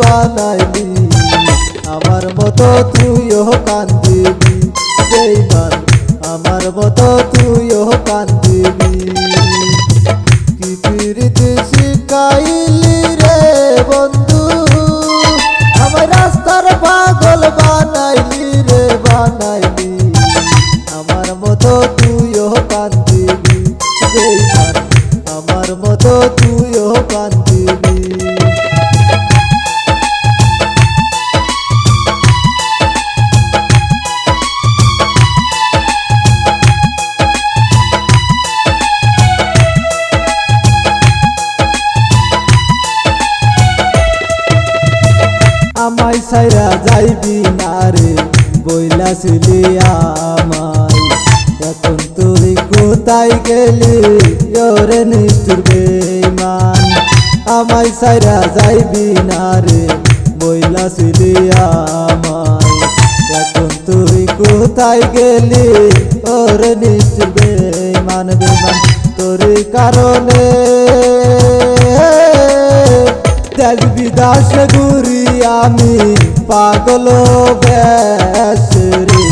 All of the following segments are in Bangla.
বানাইলি। আমার মতো তুইও কান্দিবি বেইমান, আমার মতো তুইও কান্দিবি কি প্রীতি শিখাইলি রে বন্ধু? আমার রাস্তার পাগল বানাইলি রে, বানাইলি। আমার মতো আমায় সাইরা যাইবি না রে, বইলা ছিলি আমায়। এখন তুই কোথায় গেলি, ওরে নিষ্ঠুর বেমান আমায় সাইরা যাইবি না রে, বইলা ছিলি আমায়। এখন তুই কোথায় গেলি, ওরে নিষ্ঠুর বেমান বেমান তোর কারণে দেশ বিদাস আমি পাগল ব্যাসরে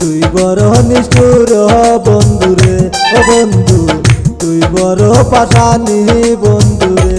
তুই বড় নিষ্ঠুর বন্ধুরে বন্ধু তুই বড় পাঠানি বন্ধু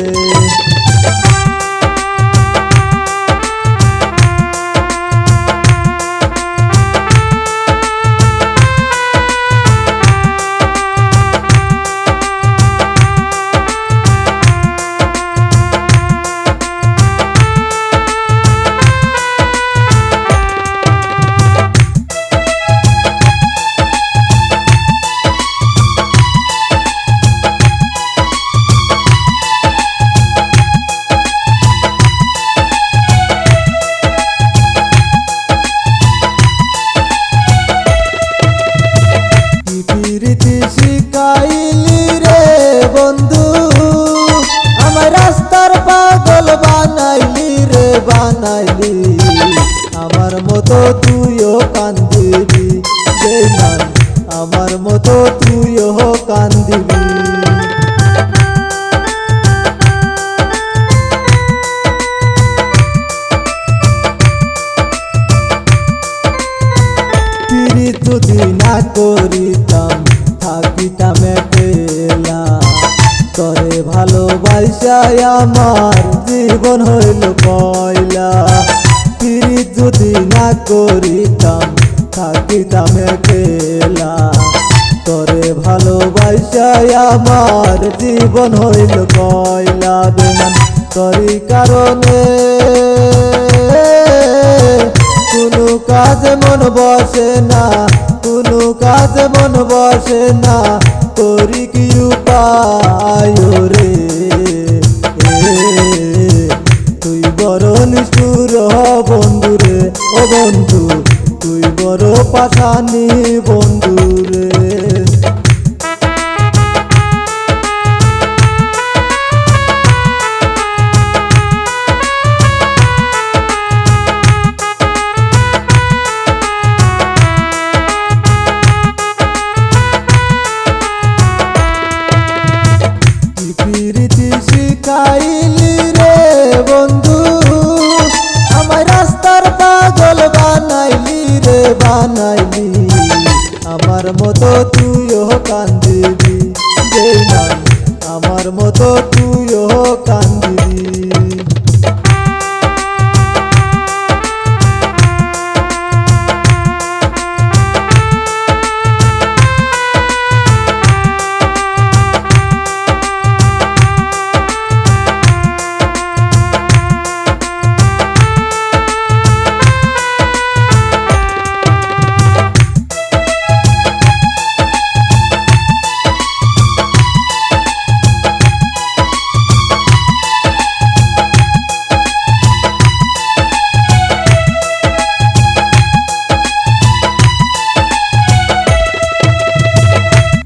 বানাইলি। আমার মতো তুইও কান্দিবি। বেমান আমার মতো তুইও কান্দিবি। ভালোবাসায় আমার জীবন হইল পয়লা। পিরি যদি না করিতাম, থাকিতাম একলা। তরে ভালোবাসায় আমার জীবন হইল কয়লা বেমান। তরি কারণে কোনো কাজে মন বসে না, কোনো কাজে মন বসে না। করি কি উপায় রে বড় নিষ্ঠুর বন্ধুরে ও বন্ধু তুই বড় পাঠানি বন্ধু আমার মতো তুইও কান্দিবি বেমান আমার মতো তুইও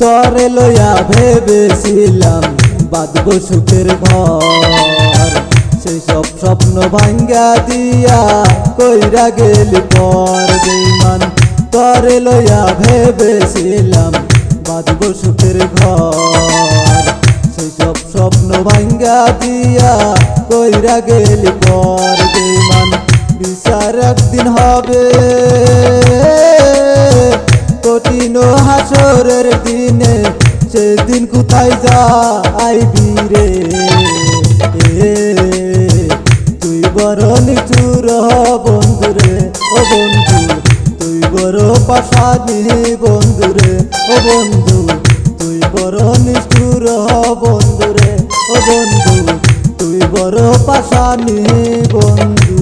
তরে লইয়া ভেবেছিলাম, বাঁধব সুখের ঘর। সেই সব স্বপ্ন ভাঙ্গা দিয়া কইরা গেলি পর বেমান তরে লইয়া ভেবেছিলাম, বাঁধব সুখের ঘর। সেই সব স্বপ্ন ভাঙ্গা দিয়া কইরা গেলি পর বেমান বিচার একদিন হবে কোথায় যাইবি রে তুই বড় নিচুর বন্ধুরে, ও বন্ধু। তুই বড় পাশানি বন্ধুরে, ও বন্ধু। তুই বড় নিষ্ঠুর বন্ধুরে, ও বন্ধু। তুই বড় পাশানি বন্ধু।